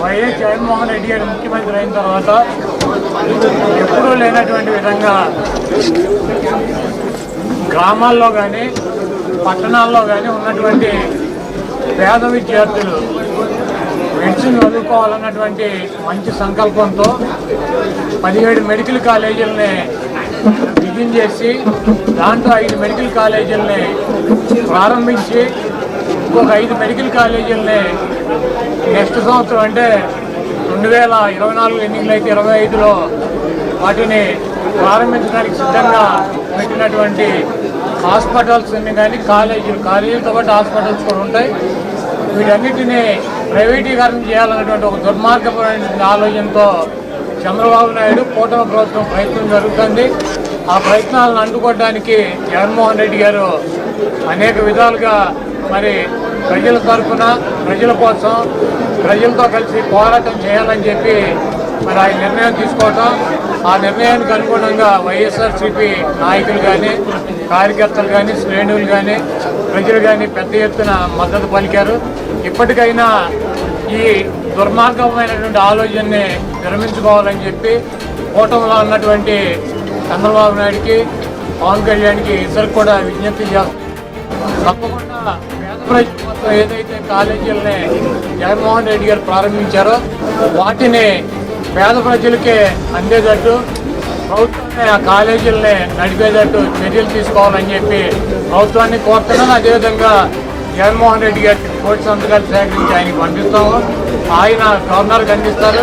YS Jaganmohan Reddy గారు ముఖ్యమంత్రి అయిన తర్వాత ఎప్పుడూ లేనటువంటి విధంగా గ్రామాల్లో కానీ పట్టణాల్లో కానీ ఉన్నటువంటి పేద విద్యార్థులు మెడిసిన్ చదువుకోవాలన్నటువంటి మంచి సంకల్పంతో పదిహేడు మెడికల్ కాలేజీలని బిగిన్ చేసి దాంట్లో ఐదు మెడికల్ కాలేజీలని ప్రారంభించి ఇంకొక ఐదు మెడికల్ కాలేజీలని నెక్స్ట్ సంవత్సరం అంటే రెండు వేల ఇరవై నాలుగు ఎన్నికలు అయితే ఇరవై ఐదులో వాటిని ప్రారంభించడానికి సిద్ధంగా పెట్టినటువంటి హాస్పిటల్స్ కానీ కాలేజీలు కాలేజీలతో పాటు హాస్పిటల్స్ కూడా ఉంటాయి. వీటన్నిటినీ ప్రైవేటీకరణ చేయాలన్నటువంటి ఒక దుర్మార్గపరమైన ఆలోచనతో చంద్రబాబు నాయుడు కూటమి ప్రభుత్వం ప్రయత్నం జరుగుతుంది. ఆ ప్రయత్నాలను అడ్డుకోవడానికి జగన్మోహన్ రెడ్డి గారు అనేక విధాలుగా మరి ప్రజల తరఫున ప్రజల కోసం ప్రజలతో కలిసి పోరాటం చేయాలని చెప్పి మరి ఆయన నిర్ణయం తీసుకోవటం. ఆ నిర్ణయానికి అనుగుణంగా వైఎస్ఆర్సీపీ నాయకులు కానీ కార్యకర్తలు కానీ శ్రేణులు కానీ ప్రజలు కానీ పెద్ద ఎత్తున మద్దతు పలికారు. ఇప్పటికైనా ఈ దుర్మార్గమైనటువంటి ఆలోచనని విరమించుకోవాలని చెప్పి కూటమిలో ఉన్నటువంటి చంద్రబాబు నాయుడికి పవన్ కళ్యాణ్కి ఇద్దరు కూడా విజ్ఞప్తి చేస్తారు తప్పకుండా పేద ఏదైతే కాలేజీలని జగన్మోహన్ రెడ్డి గారు ప్రారంభించారో వాటిని పేద ప్రజలకే అందేటట్టు ప్రభుత్వమే ఆ కాలేజీలని నడిపేటట్టు చర్యలు తీసుకోవాలని చెప్పి ప్రభుత్వాన్ని కోరుతున్నాను. అదేవిధంగా జగన్మోహన్ రెడ్డి గారికి కోటి సంతకాలు సేకరించి ఆయనకి పంపిస్తాము. ఆయన గవర్నర్కి అందిస్తారు.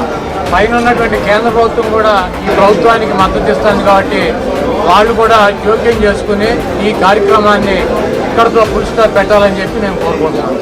పైన ఉన్నటువంటి కేంద్ర ప్రభుత్వం కూడా ఈ ప్రభుత్వానికి మద్దతు ఇస్తుంది కాబట్టి వాళ్ళు కూడా జోక్యం చేసుకుని ఈ కార్యక్రమాన్ని అక్కడితో ఫుల్ స్టాప్ పెట్టాలని చెప్పి నేను కోరుకుంటున్నాను.